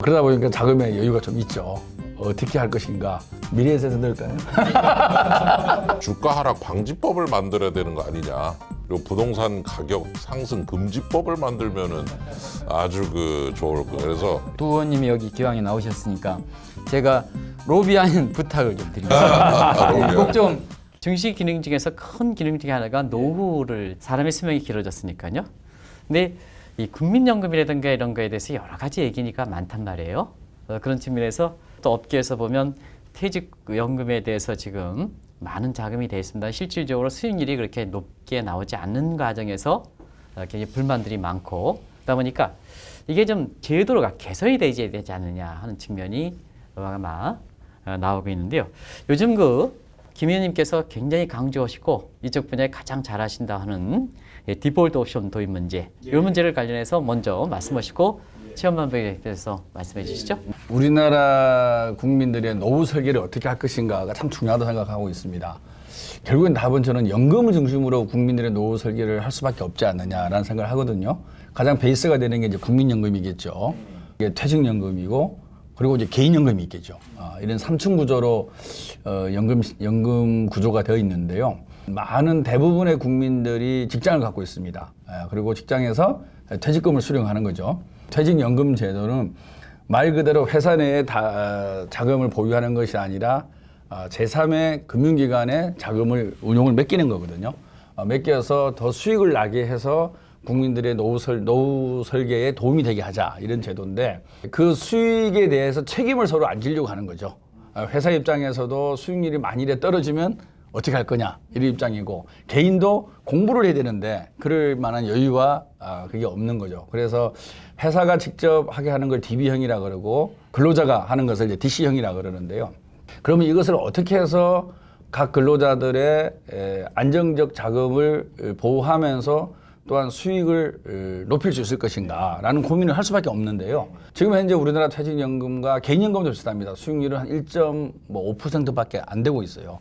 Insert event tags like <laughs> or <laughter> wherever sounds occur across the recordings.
그러다 보니까 자금의 여유가 좀 있죠. 어떻게 할 것인가 미래에 대해서 넣을까요? <laughs> 주가 하락 방지법을 만들어야 되는 거 아니냐. 그리고 부동산 가격 상승 금지법을 만들면은 아주 그 좋을 거. 그래서 두 의원님이 여기 기왕에 나오셨으니까 제가 로비하는 <laughs> 부탁을 좀 드리겠습니다. 로비하는. 꼭좀 증시 기능 중에서 큰 기능 중에 하나가 노후를 사람의 수명이 길어졌으니까요. 근데 이 국민연금이라든가 이런 거에 대해서 여러 가지 얘기니까 많단 말이에요. 어, 그런 측면에서 또 업계에서 보면 퇴직연금에 대해서 지금 많은 자금이 되어 있습니다. 실질적으로 수익률이 그렇게 높게 나오지 않는 과정에서 어, 굉장히 불만들이 많고 그러다 보니까 이게 좀 제도가 개선이 되지 되지 않느냐 하는 측면이 아마 어, 나오고 있는데요. 요즘 그 김 의원님께서 굉장히 강조하시고 이쪽 분야에 가장 잘하신다 하는 예, 디폴트 옵션 도입 문제 이 문제를 관련해서 먼저 말씀하시고 체험반복에 대해서 말씀해 주시죠. 우리나라 국민들의 노후 설계를 어떻게 할 것인가가 참 중요하다고 생각하고 있습니다. 결국엔 답은 저는 연금을 중심으로 국민들의 노후 설계를 할 수밖에 없지 않느냐라는 생각을 하거든요. 가장 베이스가 되는 게 이제 국민연금이겠죠. 이게 퇴직연금이고 그리고 이제 개인연금이 있겠죠. 아, 이런 삼층 구조로 어, 연금 연금 구조가 되어 있는데요. 많은 대부분의 국민들이 직장을 갖고 있습니다. 아, 그리고 직장에서 퇴직금을 수령하는 거죠. 퇴직연금 제도는 말 그대로 회사 내에 다 자금을 보유하는 것이 아니라 어, 제3의 금융기관에 자금을 운용을 맡기는 거거든요. 어, 맡겨서 더 수익을 나게 해서 국민들의 노후, 설, 노후 설계에 도움이 되게 하자 이런 제도인데 그 수익에 대해서 책임을 서로 안 지려고 하는 거죠. 어, 회사 입장에서도 수익률이 만일에 떨어지면 어떻게 할 거냐 이런 입장이고 개인도 공부를 해야 되는데 그럴 만한 여유가 아, 그게 없는 거죠. 그래서 회사가 직접 하게 하는 걸 DB형이라 그러고 근로자가 하는 것을 이제 DC형이라 그러는데요. 그러면 이것을 어떻게 해서 각 근로자들의 에, 안정적 자금을 에, 보호하면서 또한 수익을 에, 높일 수 있을 것인가라는 고민을 할 수밖에 없는데요. 지금 현재 우리나라 퇴직연금과 개인연금도 비슷합니다. 수익률은 한 1.5%밖에 안 되고 있어요.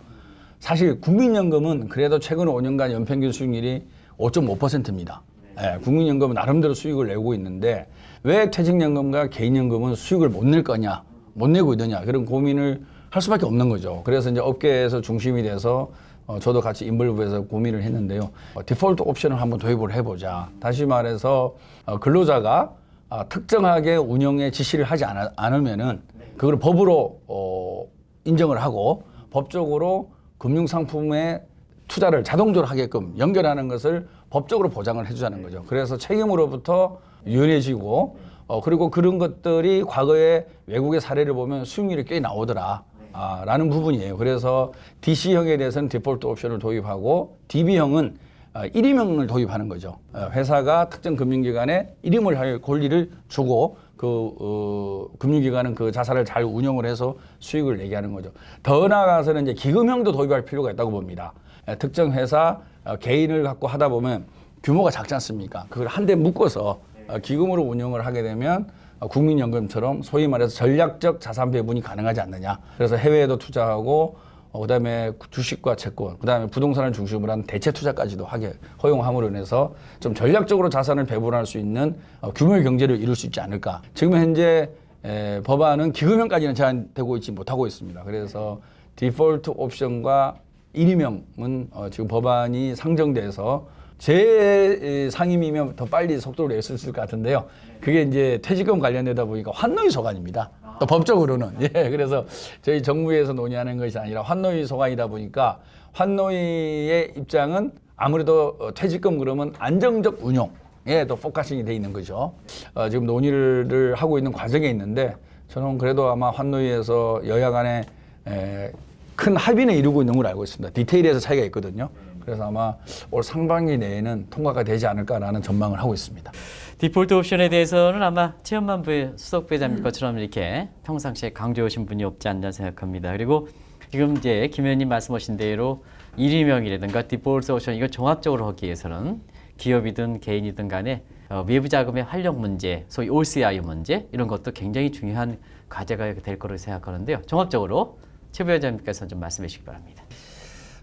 사실 국민연금은 그래도 최근 5년간 연평균 수익률이 5.5%입니다. 예, 국민연금은 나름대로 수익을 내고 있는데 왜 퇴직연금과 개인연금은 수익을 못 낼 거냐, 못 내고 있느냐 그런 고민을 할 수밖에 없는 거죠. 그래서 이제 업계에서 중심이 돼서 어, 저도 같이 인벌브에서 고민을 했는데요. 어, 디폴트 옵션을 한번 도입을 해보자. 다시 말해서 어, 근로자가 아, 특정하게 운영에 지시를 하지 않아, 않으면은 그걸 법으로 어, 인정을 하고 법적으로 금융상품에 투자를 자동적으로 하게끔 연결하는 것을 법적으로 보장을 해주자는 거죠. 그래서 책임으로부터 유연해지고 어, 그리고 그런 것들이 과거에 외국의 사례를 보면 수익률이 꽤 나오더라. 아, 라는 부분이에요. 그래서 DC형에 대해서는 디폴트 옵션을 도입하고 DB형은 어, 1임형을 도입하는 거죠. 어, 회사가 특정 금융기관에 1임을 할 권리를 주고 그 어, 금융기관은 그 자산을 잘 운영을 해서 수익을 내게 하는 거죠. 더 나아가서는 이제 기금형도 도입할 필요가 있다고 봅니다. 에, 특정 회사 어, 개인을 갖고 하다 보면 규모가 작지 않습니까? 그걸 한 대 묶어서 어, 기금으로 운영을 하게 되면 어, 국민연금처럼 소위 말해서 전략적 자산 배분이 가능하지 않느냐. 그래서 해외에도 투자하고 어, 그다음에 주식과 채권, 그다음에 부동산을 중심으로 한 대체 투자까지도 하게 허용함으로 인해서 좀 전략적으로 자산을 배분할 수 있는 어, 규모의 경제를 이룰 수 있지 않을까. 지금 현재 에, 법안은 기금형까지는 제한되고 있지 못하고 있습니다. 그래서 디폴트 옵션과 1임형은 어, 지금 법안이 상정돼서 제 에, 상임이면 더 빨리 속도를 낼 수 있을 것 같은데요. 그게 이제 퇴직금 관련되다 보니까 환노위 소관입니다. 또 법적으로는 <laughs> 예 그래서 저희 정부에서 논의하는 것이 아니라 환노위 소관이다 보니까 환노위의 입장은 아무래도 어, 퇴직금 그러면 안정적 운용에 더 포커싱이 돼 있는 거죠. 어, 지금 논의를 하고 있는 과정에 있는데 저는 그래도 아마 환노위에서 여야 간에 에, 큰 합의는 이루고 있는 걸 알고 있습니다. 디테일에서 차이가 있거든요. 그래서 아마 올 상반기 내에는 통과가 되지 않을까라는 전망을 하고 있습니다. 디폴트 옵션에 대해서는 아마 체험만부의 수석 부회장님 것처럼 이렇게 평상시에 강조하신 분이 없지 않나 생각합니다. 그리고 지금 이제 김 의원님 말씀하신 대로 일임형이라든가 디폴트 옵션 이걸 종합적으로 하기 위해서는 기업이든 개인이든 간에 어, 외부 자금의 활용 문제, 소위 OCI 문제 이런 것도 굉장히 중요한 과제가 될 거로 생각하는데요. 종합적으로 최 부회장님께서 좀 말씀해 주시기 바랍니다.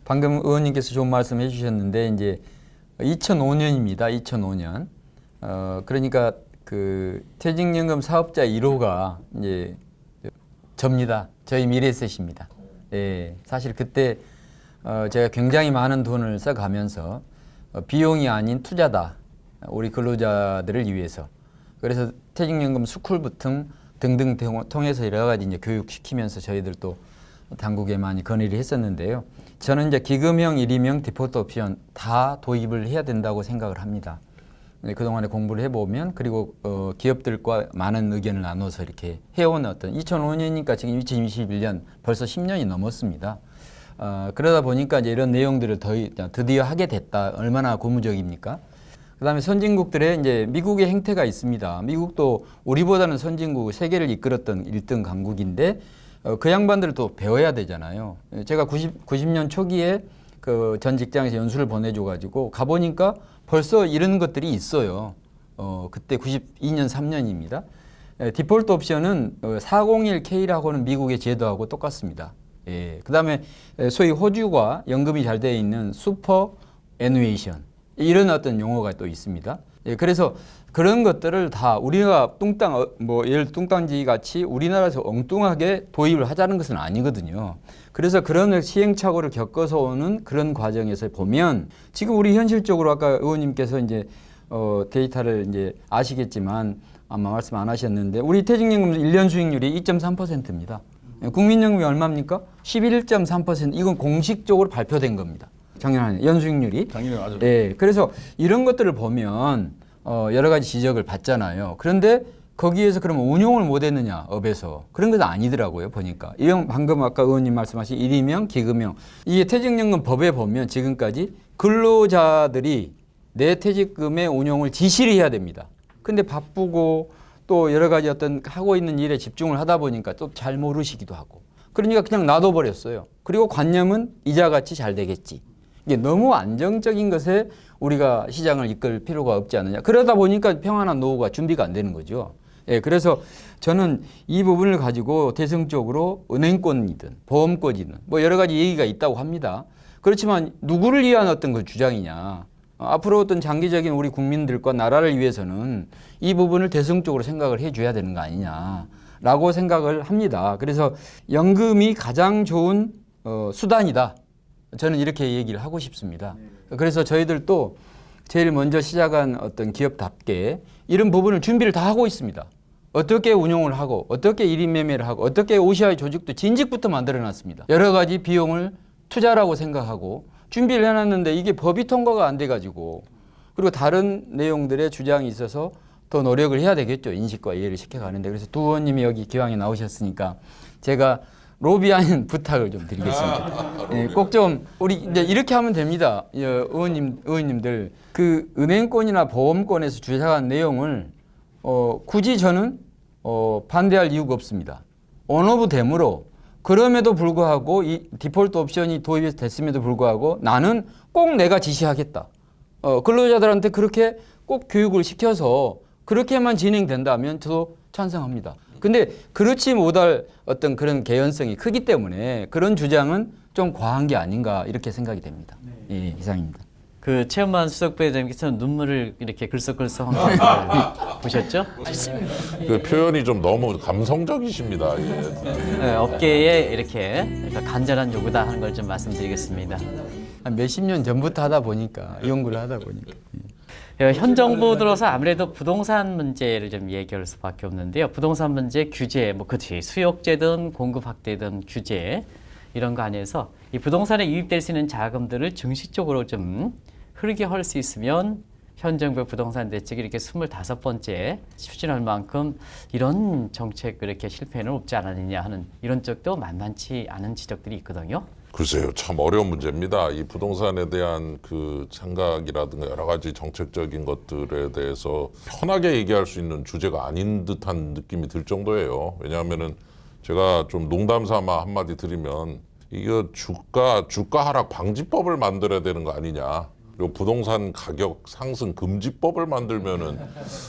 방금 의원님께서 좋은 말씀 해 주셨는데 이제 2005년입니다. 2005년. 어, 그러니까 그 퇴직연금 사업자 1호가 이제 접니다. 저희 미래셋입니다. 예, 사실 그때 어, 제가 굉장히 많은 돈을 써가면서 어, 비용이 아닌 투자다. 우리 근로자들을 위해서. 그래서 퇴직연금 스쿨부터 등등 통- 통해서 여러 가지 이제 교육시키면서 저희들 또 당국에 많이 건의를 했었는데요. 저는 이제 기금형, 일임형, 디포트 옵션 다 도입을 해야 된다고 생각을 합니다. 네, 그동안에 공부를 해보면 그리고 어, 기업들과 많은 의견을 나눠서 이렇게 해온 어떤 2005년이니까 지금 2021년 벌써 10년이 넘었습니다. 어, 그러다 보니까 이제 이런 내용들을 더 드디어 하게 됐다. 얼마나 고무적입니까? 그 다음에 선진국들의 이제 미국의 행태가 있습니다. 미국도 우리보다는 선진국 세계를 이끌었던 1등 강국인데 어, 그 양반들을 또 배워야 되잖아요. 제가 90, 90년 초기에 그 전 직장에서 연수를 보내줘가지고 가보니까 벌써 이런 것들이 있어요. 어, 그때 92년 3년입니다. 디폴트 옵션은 어, 401K라고는 미국의 제도하고 똑같습니다. 예. 그 다음에 소위 호주가 연금이 잘 되어 있는 슈퍼 애누에이션 이런 어떤 용어가 또 있습니다. 예, 그래서 그런 것들을 다 우리가 뚱땅 어, 뭐 예를 뚱땅지 같이 우리나라에서 엉뚱하게 도입을 하자는 것은 아니거든요. 그래서 그런 시행착오를 겪어서 오는 그런 과정에서 보면 지금 우리 현실적으로 아까 의원님께서 이제 어, 데이터를 이제 아시겠지만 아마 말씀 안 하셨는데 우리 퇴직연금 1년 수익률이 2.3%입니다. 국민연금이 얼마입니까? 11.3% 이건 공식적으로 발표된 겁니다. 작년 연수익률이 작년에 아주 예, 그래서 이런 것들을 보면 어, 여러 가지 지적을 받잖아요. 그런데 거기에서 그러면 운용을 못했느냐 업에서 그런 것은 아니더라고요 보니까 이런 방금 아까 의원님 말씀하신 일임형 기금형 이 퇴직연금 법에 보면 지금까지 근로자들이 내 퇴직금의 운용을 지시를 해야 됩니다. 근데 바쁘고 또 여러 가지 어떤 하고 있는 일에 집중을 하다 보니까 또 잘 모르시기도 하고 그러니까 그냥 놔둬버렸어요. 그리고 관념은 이자같이 잘 되겠지. 이게 너무 안정적인 것에 우리가 시장을 이끌 필요가 없지 않느냐. 그러다 보니까 평안한 노후가 준비가 안 되는 거죠. 예, 그래서 저는 이 부분을 가지고 대승적으로 은행권이든 보험권이든 뭐 여러 가지 얘기가 있다고 합니다. 그렇지만 누구를 위한 어떤 그 주장이냐. 어, 앞으로 어떤 장기적인 우리 국민들과 나라를 위해서는 이 부분을 대승적으로 생각을 해줘야 되는 거 아니냐라고 생각을 합니다. 그래서 연금이 가장 좋은 어, 수단이다. 저는 이렇게 얘기를 하고 싶습니다. 그래서 저희들도 제일 먼저 시작한 어떤 기업답게 이런 부분을 준비를 다 하고 있습니다. 어떻게 운용을 하고 어떻게 일인 매매를 하고 어떻게 OCI 조직도 진직부터 만들어 놨습니다. 여러 가지 비용을 투자라고 생각하고 준비를 해놨는데 이게 법이 통과가 안 돼가지고 그리고 다른 내용들의 주장이 있어서 더 노력을 해야 되겠죠. 인식과 이해를 시켜가는데 그래서 두 의원님이 여기 기왕에 나오셨으니까 제가 로비하는 <laughs> 부탁을 좀 드리겠습니다. 예, 꼭좀 우리 이제 이렇게 하면 됩니다. 예, 의원님 의원님들 그 은행권이나 보험권에서 주장한 내용을 어, 굳이 저는 어, 반대할 이유가 없습니다. 언어부 댐으로 그럼에도 불구하고 이 디폴트 옵션이 도입이 됐음에도 불구하고 나는 꼭 내가 지시하겠다. 어, 근로자들한테 그렇게 꼭 교육을 시켜서 그렇게만 진행된다면 저도 찬성합니다. 근데 그렇지 못할 어떤 그런 개연성이 크기 때문에 그런 주장은 좀 과한 게 아닌가 이렇게 생각이 됩니다. 예, 이상입니다. 그 최현만 수석부회장님께서 눈물을 이렇게 글썽글썽 걸 <laughs> 보셨죠? 그 표현이 좀 너무 감성적이십니다. 예. 네, 업계에 이렇게 간절한 요구다 하는 걸 좀 말씀드리겠습니다. 한 몇십 년 전부터 하다 보니까 이 연구를 하다 보니까. 예. 어, 현 정부 들어서 아무래도 부동산 문제를 좀 얘기할 수밖에 없는데요. 부동산 문제 규제, 뭐 그치 수요제든 공급 확대든 규제 이런 거 안에서 이 부동산에 유입될 수 있는 자금들을 정식적으로 좀 흐르게 할 수 있으면 현 정부의 부동산 대책이 이렇게 25번째 추진할 만큼 이런 정책 그렇게 실패는 없지 않았느냐 하는 이런 쪽도 만만치 않은 지적들이 있거든요. 글쎄요, 참 어려운 문제입니다. 이 부동산에 대한 그 생각이라든가 여러 가지 정책적인 것들에 대해서 편하게 얘기할 수 있는 주제가 아닌 듯한 느낌이 들 정도예요. 왜냐하면은 제가 좀 농담 삼아 한마디 드리면 이거 주가 주가 하락 방지법을 만들어야 되는 거 아니냐. 그리고 부동산 가격 상승 금지법을 만들면은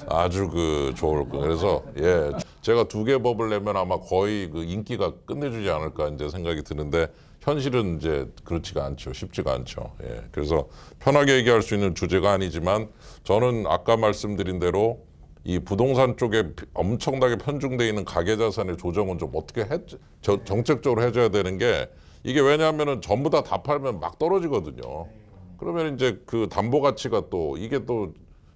아주 그 좋을 거. 그래서 예, 제가 두 개 법을 내면 아마 거의 그 인기가 끝내주지 않을까 이제 생각이 드는데 현실은 이제 그렇지가 않죠. 쉽지가 않죠. 예. 그래서 편하게 얘기할 수 있는 주제가 아니지만 저는 아까 말씀드린 대로 이 부동산 쪽에 엄청나게 편중돼 있는 가계 자산의 조정은 좀 어떻게 해, 저- 정책적으로 해줘야 되는 게 이게 왜냐하면은 전부 다 다 팔면 막 떨어지거든요. 그러면 이제 그 담보 가치가 또 이게 또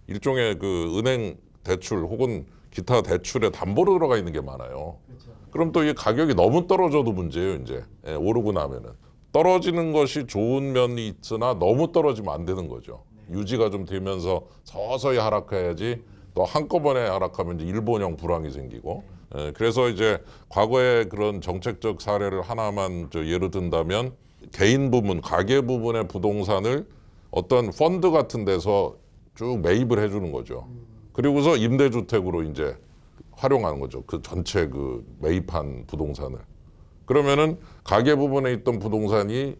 일종의 그 은행 대출 혹은 기타 대출에 담보로 들어가 있는 게 많아요. 그럼 또 이 가격이 너무 떨어져도 문제예요, 이제. 예, 오르고 나면은. 떨어지는 것이 좋은 면이 있으나 너무 떨어지면 안 되는 거죠. 유지가 좀 되면서 서서히 하락해야지 또 한꺼번에 하락하면 이제 일본형 불황이 생기고. 예, 그래서 이제 과거의 그런 정책적 사례를 하나만 저 예로 든다면 개인 부분, 가계 부분의 부동산을 어떤 펀드 같은 데서 쭉 매입을 해주는 거죠. 그리고서 임대주택으로 이제 활용하는 거죠. 그 전체 그 매입한 부동산을. 그러면은 가계 부분에 있던 부동산이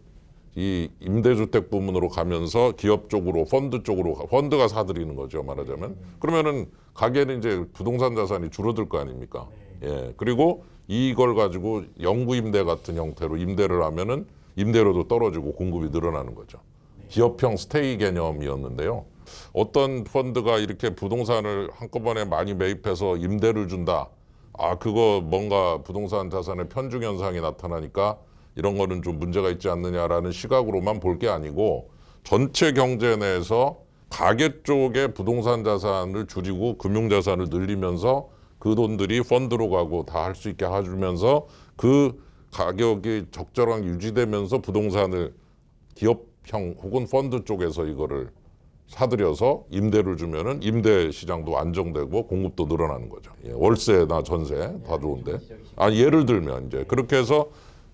이 임대주택 부문으로 가면서 기업 쪽으로 펀드 쪽으로 가- 펀드가 사들이는 거죠 말하자면 그러면은 가계는 이제 부동산 자산이 줄어들 거 아닙니까 예 그리고 이걸 가지고 영구 임대 같은 형태로 임대를 하면은 임대료도 떨어지고 공급이 늘어나는 거죠. 기업형 스테이 개념이었는데요. 어떤 펀드가 이렇게 부동산을 한꺼번에 많이 매입해서 임대를 준다. 아 그거 뭔가 부동산 자산의 편중 현상이 나타나니까 이런 거는 좀 문제가 있지 않느냐라는 시각으로만 볼 게 아니고 전체 경제 내에서 가계 쪽에 부동산 자산을 줄이고 금융 자산을 늘리면서 그 돈들이 펀드로 가고 다 할 수 있게 해주면서 그 가격이 적절하게 유지되면서 부동산을 기업형 혹은 펀드 쪽에서 이거를 사들여서 임대를 주면은 임대 시장도 안정되고 공급도 늘어나는 거죠. 예, 월세나 전세 다 좋은데. 아 예를 들면 이제 그렇게 해서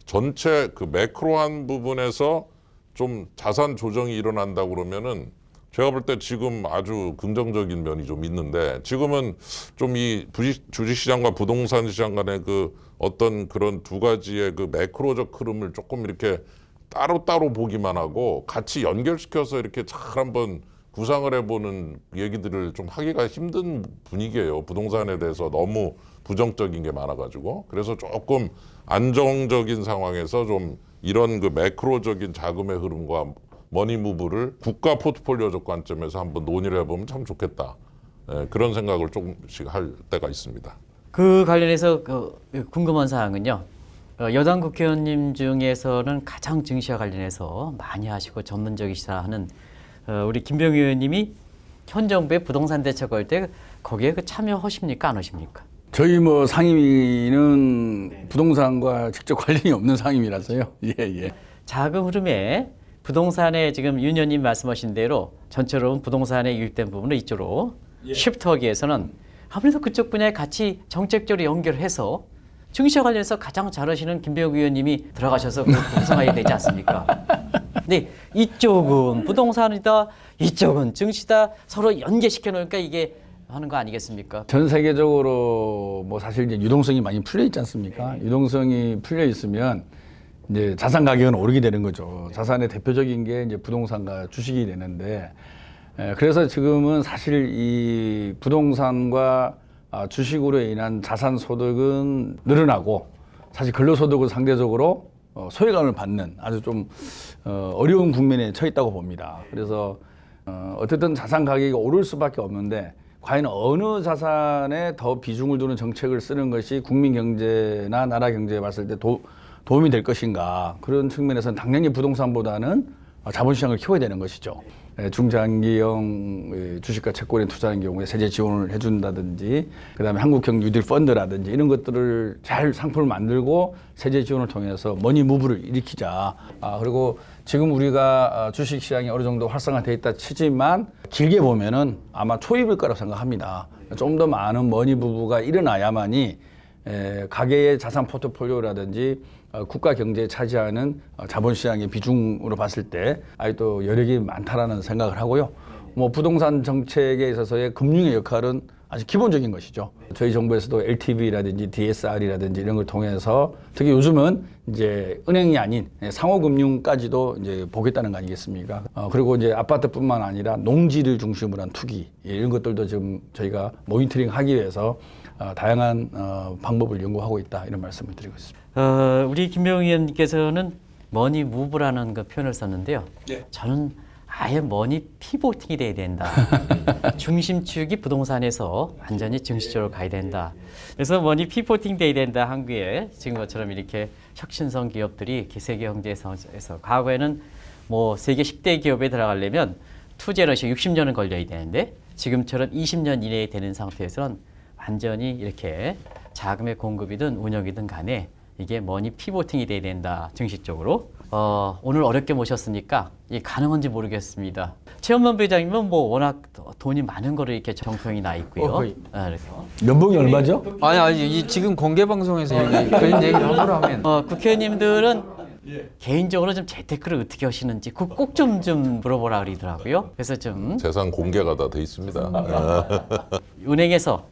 전체 그 매크로한 부분에서 좀 자산 조정이 일어난다 그러면은 제가 볼 때 지금 아주 긍정적인 면이 좀 있는데 지금은 좀 이 주식 시장과 부동산 시장 간의 그 어떤 그런 두 가지의 그 매크로적 흐름을 조금 이렇게 따로따로 보기만 하고 같이 연결시켜서 이렇게 잘 한번 구상을 해보는 얘기들을 좀 하기가 힘든 분위기예요. 부동산에 대해서 너무 부정적인 게 많아가지고 그래서 조금 안정적인 상황에서 좀 이런 그 매크로적인 자금의 흐름과 머니무브를 국가 포트폴리오적 관점에서 한번 논의를 해보면 참 좋겠다. 예, 그런 생각을 조금씩 할 때가 있습니다. 그 관련해서 그 궁금한 사항은요. 어, 여당 국회의원님 중에서는 가장 증시와 관련해서 많이 하시고 전문적이시다 하는 어, 우리 김병희 의원님이 현 정부의 부동산 대책 할 때 거기에 그 참여하십니까 안 하십니까? 저희 뭐 상임위는 부동산과 직접 관련이 없는 상임위라서요. <laughs> 예, 예. 자금 흐름에 부동산에 지금 윤 의원님 말씀하신 대로 전체로 부동산에 유입된 부분을 이쪽으로 쉬프트하기 위해서는 아무래도 그쪽 분야에 같이 정책적으로 연결해서 증시와 관련해서 가장 잘하시는 김병욱 의원님이 들어가셔서 그 <laughs> 구성하게 되지 않습니까? 근데 이쪽은 부동산이다, 이쪽은 증시다 서로 연계시켜 놓으니까 이게 하는 거 아니겠습니까? 전 세계적으로 뭐 사실 이제 유동성이 많이 풀려 있지 않습니까? 유동성이 풀려 있으면 이제 자산 가격은 오르게 되는 거죠. 자산의 대표적인 게 이제 부동산과 주식이 되는데, 에, 그래서 지금은 사실 이 부동산과 아, 주식으로 인한 자산 소득은 늘어나고 사실 근로소득은 상대적으로 어, 소외감을 받는 아주 좀 어, 어려운 국면에 처해 있다고 봅니다. 그래서 어, 어쨌든 자산 가격이 오를 수밖에 없는데 과연 어느 자산에 더 비중을 두는 정책을 쓰는 것이 국민 경제나 나라 경제에 봤을 때 도, 도움이 될 것인가 그런 측면에서는 당연히 부동산보다는 어, 자본시장을 키워야 되는 것이죠. 예, 중장기형 예, 주식과 채권에 투자하는 경우에 세제 지원을 해준다든지, 그다음에 한국형 뉴딜 펀드라든지 이런 것들을 잘 상품을 만들고 세제 지원을 통해서 머니 무브를 일으키자. 아, 그리고 지금 우리가 아, 주식 시장이 어느 정도 활성화돼 있다 치지만 길게 보면은 아마 초입일 거라고 생각합니다. 좀 더 많은 머니 부부가 일어나야만이 에, 가계의 자산 포트폴리오라든지 어, 국가 경제에 차지하는 어, 자본시장의 비중으로 봤을 때 아직 또 여력이 많다라는 생각을 하고요. 뭐 부동산 정책에 있어서의 금융의 역할은 아주 기본적인 것이죠. 저희 정부에서도 LTV라든지 DSR이라든지 이런 걸 통해서 특히 요즘은 이제 은행이 아닌 예, 상호금융까지도 이제 보겠다는 거 아니겠습니까? 어, 그리고 이제 아파트뿐만 아니라 농지를 중심으로 한 투기 예, 이런 것들도 지금 저희가 모니터링 하기 위해서 어, 다양한 어, 방법을 연구하고 있다 이런 말씀을 드리고 있습니다. 어, 우리 김병희 의원님께서는 머니 무브라는 그 표현을 썼는데요. 저는 아예 머니 피보팅이 돼야 된다. <laughs> 중심축이 부동산에서 완전히 증시적으로 가야 된다. 그래서 머니 피보팅 돼야 된다. 한국에 지금 것처럼 이렇게 혁신성 기업들이 세계 경제에서 과거에는 뭐 세계 10대 기업에 들어가려면 투제러시 60년은 걸려야 되는데 지금처럼 20년 이내에 되는 상태에서는 완전히 이렇게 자금의 공급이든 운영이든 간에 이게 머니 피보팅이 돼야 된다. 증시적으로. 어, 오늘 어렵게 모셨으니까 이게 가능한지 모르겠습니다. 최현만 부회장님은 뭐 워낙 돈이 많은 거로 이렇게 정평이 나 있고요. 아, 그래서 연봉이 얼마죠? 아니 아니 이 지금 공개 방송에서 얘기 그런 얘기를 함부로 하면 어, 국회의원님들은 개인적으로 좀 재테크를 어떻게 하시는지 꼭좀좀 물어보라 그러더라고요. 그래서 좀 재산 공개가 다 돼 있습니다. 아, 은행에서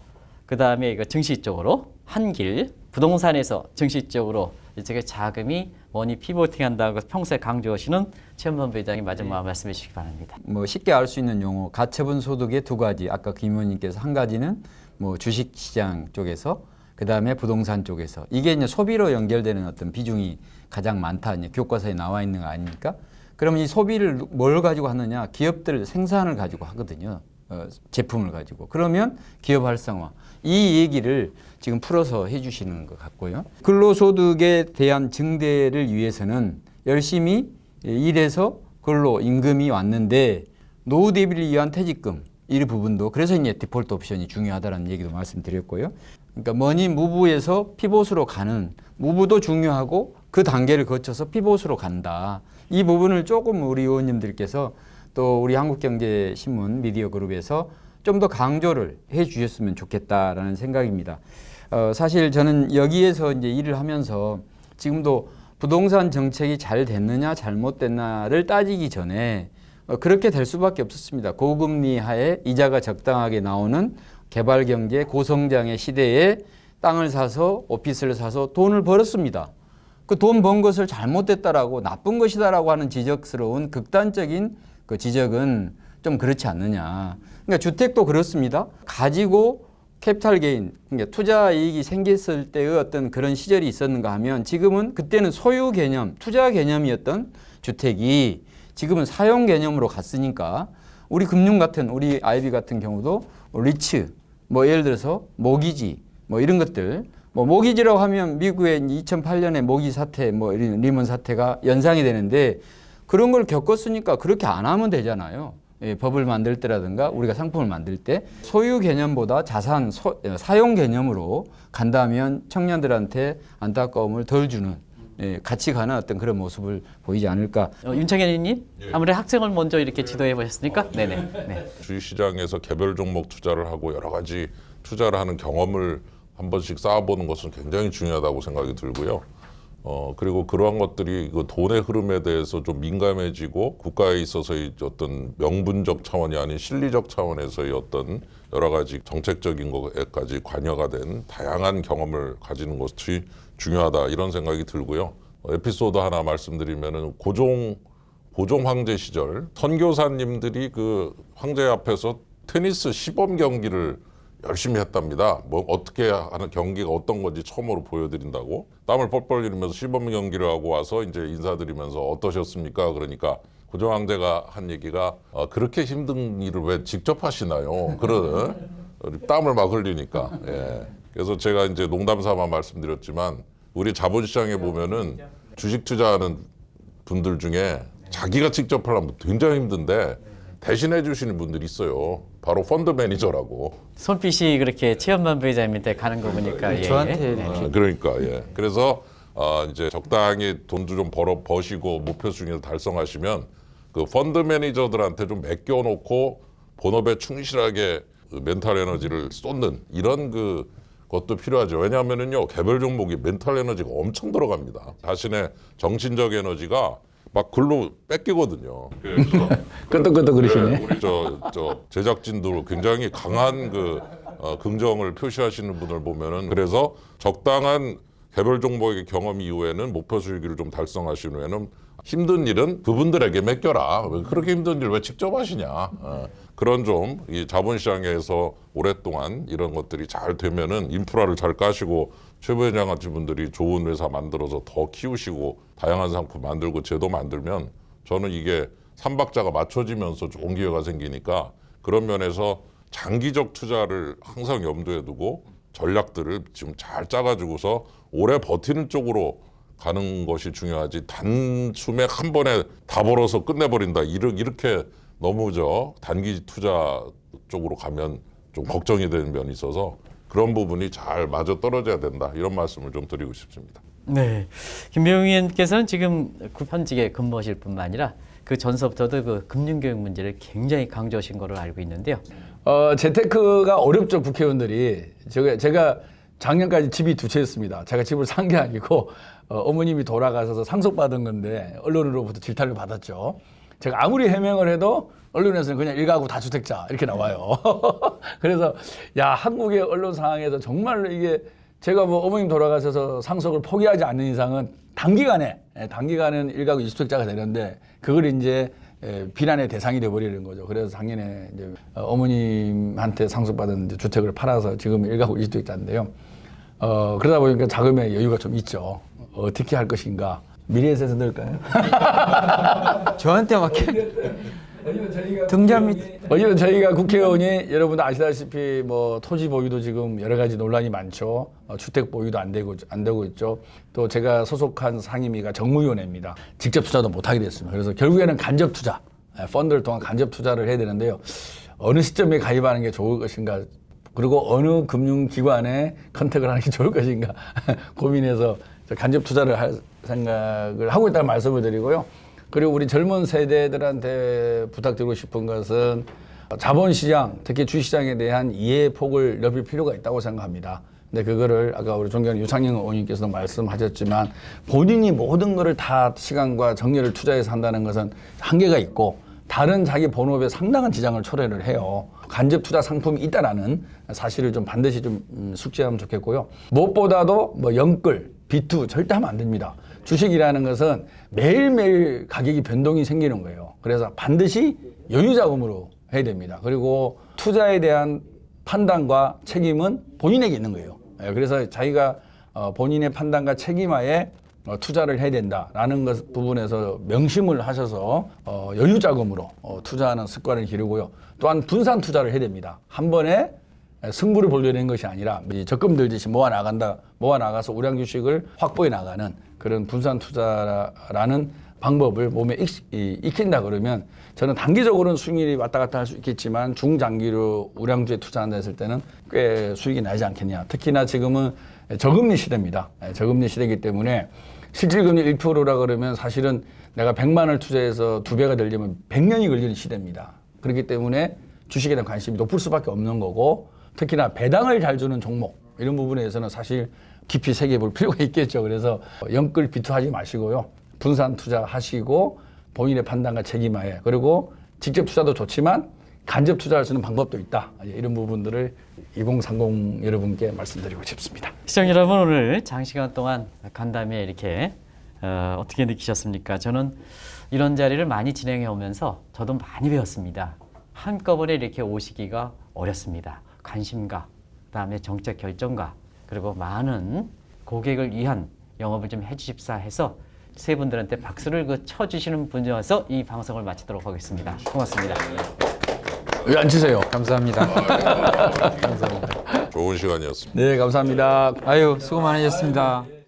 그 다음에 이거 증시 쪽으로 한길 부동산에서 증시 쪽으로 이쪽에 자금이 머니 피보팅 한다고 평소에 강조하시는 최현범 부회장이 마지막 말씀해 주시기 바랍니다. 뭐 쉽게 알 수 있는 용어 가처분 소득의 두 가지. 아까 김 의원님께서 한 가지는 뭐 주식 시장 쪽에서 그 다음에 부동산 쪽에서. 이게 이제 소비로 연결되는 어떤 비중이 가장 많다. 이제 교과서에 나와 있는 거 아닙니까? 그러면 이 소비를 뭘 가지고 하느냐? 기업들 생산을 가지고 하거든요. 어, 제품을 가지고. 그러면 기업 활성화 이 얘기를 지금 풀어서 해주시는 것 같고요. 근로소득에 대한 증대를 위해서는 열심히 일해서 근로 임금이 왔는데 노후 대비를 위한 퇴직금 이 부분도 그래서 이제 디폴트 옵션이 중요하다는 얘기도 말씀드렸고요. 그러니까 머니 무브에서 피봇으로 가는 무브도 중요하고 그 단계를 거쳐서 피봇으로 간다. 이 부분을 조금 우리 의원님들께서 또 우리 한국경제신문 미디어 그룹에서 좀 더 강조를 해 주셨으면 좋겠다라는 생각입니다. 어, 사실 저는 여기에서 이제 일을 하면서 지금도 부동산 정책이 잘 됐느냐 잘못됐나를 따지기 전에 어, 그렇게 될 수밖에 없었습니다. 고금리 하에 이자가 적당하게 나오는 개발 경제 고성장의 시대에 땅을 사서 오피스를 사서 돈을 벌었습니다. 그 돈 번 것을 잘못됐다라고 나쁜 것이다라고 하는 지적스러운 극단적인 그 지적은 좀 그렇지 않느냐. 그러니까 주택도 그렇습니다. 가지고 캐피탈 게인, 그러니까 투자 이익이 생겼을 때의 어떤 그런 시절이 있었는가 하면 지금은 그때는 소유 개념, 투자 개념이었던 주택이 지금은 사용 개념으로 갔으니까 우리 금융 같은 우리 아이비 같은 경우도 뭐 리츠, 뭐 예를 들어서 모기지, 뭐 이런 것들 뭐 모기지라고 하면 미국의 2008년에 모기 사태, 뭐 리먼 사태가 연상이 되는데 그런 걸 겪었으니까 그렇게 안 하면 되잖아요. 예, 법을 만들 때라든가 우리가 상품을 만들 때 소유 개념보다 자산 소- 어, 사용 개념으로 간다면 청년들한테 안타까움을 덜 주는 예, 같이 가는 어떤 그런 모습을 보이지 않을까. 어, 윤창현 의원님 아무래도 학생을 먼저 이렇게 지도해 보셨으니까 네네. 네. 주식시장에서 개별 종목 투자를 하고 여러 가지 투자를 하는 경험을 한 번씩 쌓아보는 것은 굉장히 중요하다고 생각이 들고요. 어 그리고 그러한 것들이 그 돈의 흐름에 대해서 좀 민감해지고 국가에 있어서의 어떤 명분적 차원이 아닌 실리적 차원에서의 어떤 여러 가지 정책적인 것에까지 관여가 된 다양한 경험을 가지는 것이 중요하다 이런 생각이 들고요. 어, 에피소드 하나 말씀드리면은 고종 보종 황제 시절 선교사님들이 그 황제 앞에서 테니스 시범 경기를 열심히 했답니다. 뭐 어떻게 하는 경기가 어떤 건지 처음으로 보여드린다고 땀을 뻘뻘 흘리면서 시범 경기를 하고 와서 이제 인사드리면서 어떠셨습니까? 그러니까 고종 황제가 한 얘기가 어, 그렇게 힘든 일을 왜 직접 하시나요? 그런 <laughs> 땀을 막 흘리니까. 예. 그래서 제가 이제 농담 삼아 말씀드렸지만 우리 자본시장에 보면은 주식 투자하는 분들 중에 자기가 직접 하려면 굉장히 힘든데 대신해 주시는 분들이 있어요. 바로 펀드 매니저라고. 손빛이 그렇게 최현만 부회장님한테 가는 거 보니까 예. 저한테 네. 아, 그러니까 예. 그래서 아, 이제 적당히 돈도 좀 벌어 버시고 목표 수익을 달성하시면 그 펀드 매니저들한테 좀 맡겨놓고 본업에 충실하게 그 멘탈 에너지를 쏟는 이런 그 것도 필요하죠. 왜냐하면은요 개별 종목이 멘탈 에너지가 엄청 들어갑니다. 자신의 정신적 에너지가 막 글로 뺏기거든요. 그래서 <laughs> 끄덕끄덕 그러시네. 우리 저, 저 제작진도 굉장히 강한 그 어, 긍정을 표시하시는 분을 보면은 그래서 적당한 개별 종목의 경험 이후에는 목표 수익을 좀 달성하신 후에는 힘든 일은 그분들에게 맡겨라. 왜 그렇게 힘든 일 왜 직접 하시냐. 어, 그런 좀 이 자본시장에서 오랫동안 이런 것들이 잘 되면은 인프라를 잘 까시고 최 부회장 같은 분들이 좋은 회사 만들어서 더 키우시고 다양한 상품 만들고 제도 만들면 저는 이게 삼박자가 맞춰지면서 좋은 기회가 생기니까 그런 면에서 장기적 투자를 항상 염두에 두고 전략들을 지금 잘 짜가지고서 오래 버티는 쪽으로 가는 것이 중요하지 단숨에 한 번에 다 벌어서 끝내버린다. 이렇게 너무 저 단기 투자 쪽으로 가면 좀 걱정이 되는 면이 있어서 그런 부분이 잘 맞아 떨어져야 된다 이런 말씀을 좀 드리고 싶습니다. 네. 김병희 의원께서는 지금 그 현직에 근무하실 뿐만 아니라 그 전서부터도 그 금융교육 문제를 굉장히 강조하신 거로 알고 있는데요. 어, 재테크가 어렵죠, 국회의원들이. 제가, 제가 작년까지 집이 두 채였습니다. 제가 집을 산 게 아니고, 어, 어머님이 돌아가셔서 상속받은 건데, 언론으로부터 질타를 받았죠. 제가 아무리 해명을 해도, 언론에서는 그냥 일가구 다주택자, 이렇게 나와요. <laughs> 그래서, 야, 한국의 언론 상황에서 정말로 이게, 제가 뭐 어머님 돌아가셔서 상속을 포기하지 않는 이상은 단기간에, 예, 단기간은 일가구 이주택자가 되는데, 그걸 이제 예, 비난의 대상이 돼버리는 거죠. 그래서 작년에 이제 어, 어머님한테 상속받은 주택을 팔아서 지금 일가구 이주택자인데요. 어, 그러다 보니까 자금의 여유가 좀 있죠. 어떻게 할 것인가. 미래에서 넣을까요? <laughs> 저한테 막 등잔 밑 어쨌든 저희가 국회의원이 여러분 아시다시피 뭐 토지 보유도 지금 여러 가지 논란이 많죠. 어, 주택 보유도 안 되고 안 되고 있죠. 또 제가 소속한 상임위가 정무위원회입니다. 직접 투자도 못 하게 됐습니다. 그래서 결국에는 간접 투자, 예, 펀드를 통한 간접 투자를 해야 되는데요. 어느 시점에 가입하는 게 좋을 것인가 그리고 어느 금융기관에 <laughs> 컨택을 하는 게 좋을 것인가 <laughs> 고민해서 저 간접 투자를 할 생각을 하고 있다는 말씀을 드리고요. 그리고 우리 젊은 세대들한테 부탁드리고 싶은 것은 자본시장, 특히 주시장에 대한 이해 폭을 넓힐 필요가 있다고 생각합니다. 근데 그거를 아까 우리 존경하는 유창영 의원님께서도 말씀하셨지만 본인이 모든 것을 다 시간과 정열을 투자해서 한다는 것은 한계가 있고 다른 자기 본업에 상당한 지장을 초래를 해요. 간접 투자 상품이 있다라는 사실을 좀 반드시 좀 음, 숙지하면 좋겠고요. 무엇보다도 뭐 영끌, 비투 절대 하면 안 됩니다. 주식이라는 것은 매일매일 가격이 변동이 생기는 거예요. 그래서 반드시 여유 자금으로 해야 됩니다. 그리고 투자에 대한 판단과 책임은 본인에게 있는 거예요. 예, 그래서 자기가 어, 본인의 판단과 책임하에 어, 투자를 해야 된다라는 것 부분에서 명심을 하셔서 어, 여유 자금으로 어, 투자하는 습관을 기르고요. 또한 분산 투자를 해야 됩니다. 한 번에 승부를 보려는 것이 아니라 이 적금 들듯이 모아 나간다, 모아 나가서 우량 주식을 확보해 나가는 그런 분산 투자라는 방법을 몸에 익, 이- 익힌다 그러면 저는 단기적으로는 수익률이 왔다 갔다 할 수 있겠지만 중장기로 우량주에 투자한다 했을 때는 꽤 수익이 나지 않겠냐. 특히나 지금은 저금리 시대입니다. 예, 저금리 시대이기 때문에 실질금리 1%라 그러면 사실은 내가 100만 원을 투자해서 두 배가 되려면 100년이 걸리는 시대입니다. 그렇기 때문에 주식에 대한 관심이 높을 수밖에 없는 거고 특히나 배당을 잘 주는 종목 이런 부분에서는 사실 깊이 새겨 볼 필요가 있겠죠. 그래서 영끌 비투하지 마시고요. 분산 투자하시고 본인의 판단과 책임하에 그리고 직접 투자도 좋지만 간접 투자할 수 있는 방법도 있다. 이런 부분들을 2030 여러분께 말씀드리고 싶습니다. 시청자 여러분 오늘 장시간 동안 간담회 이렇게 어, 어떻게 느끼셨습니까? 저는 이런 자리를 많이 진행해 오면서 저도 많이 배웠습니다. 한꺼번에 이렇게 오시기가 어렵습니다. 관심과 그다음에 정책 결정과 그리고 많은 고객을 위한 영업을 좀 해주십사 해서 세 분들한테 박수를 그 쳐주시는 분이어서 이 방송을 마치도록 하겠습니다. 고맙습니다. 왜 앉으세요? <laughs> 감사합니다. 좋은 시간이었습니다. 네, 감사합니다. 아유 수고 많으셨습니다.